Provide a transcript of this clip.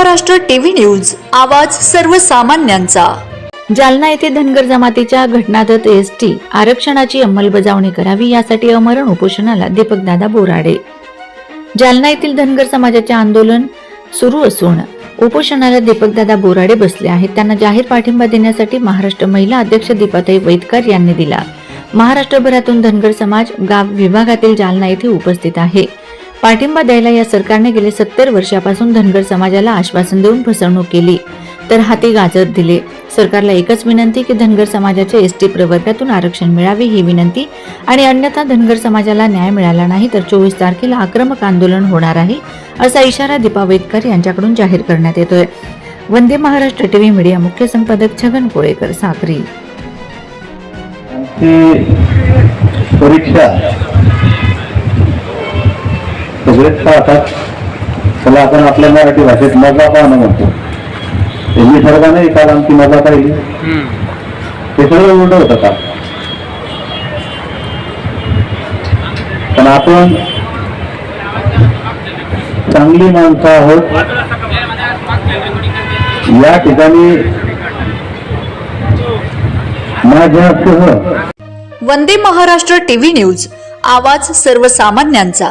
Maharashtra TV news आवाज सर्वसामान्यांचा. जालना येथे धनगर जमातीच्या घटनादत्त एस टी आरक्षणाची अंमलबजावणी करावी यासाठी अमरण उपोषणाला दीपकदादा बोराडे. जालना येथील धनगर समाजाचे आंदोलन सुरू असून उपोषणाला दीपकदादा बोराडे बसले आहेत. त्यांना जाहीर पाठिंबा देण्यासाठी महाराष्ट्र महिला अध्यक्ष दीपाताई वैदकर यांनी दिला. महाराष्ट्रभरातून धनगर समाज गाव विभागातील जालना येथे उपस्थित आहे. पाठिंबा द्यायला या सरकारने गेले सत्तर वर्षापासून धनगर समाजाला आश्वासन देऊन फसवणूक केली. तर हाती गाजर दिले. सरकारला एकच विनंती की धनगर समाजाच्या एस टी प्रवर्गातून आरक्षण मिळावे ही विनंती. आणि अन्यथा धनगर समाजाला न्याय मिळाला नाही तर चोवीस तारखेला आक्रमक आंदोलन होणार आहे असा इशारा दीपा वेदकर यांच्याकडून जाहीर करण्यात येतोय. वंदे महाराष्ट्र टीव्ही मीडिया मुख्य संपादक छगन कोळेकर साखरी परीक्षा सगळेच पाहतात त्याला आपण आपल्या मराठी भाषेत मजा पाहणं म्हणतो. ते निसर्गाने काल आमची मजा पाहिली. ते सगळं उलट होत का? पण आपण चांगली माणसं आहोत. या ठिकाणी माझ्यासह वंदे महाराष्ट्र टीव्ही न्यूज आवाज सर्वसामान्यांचा.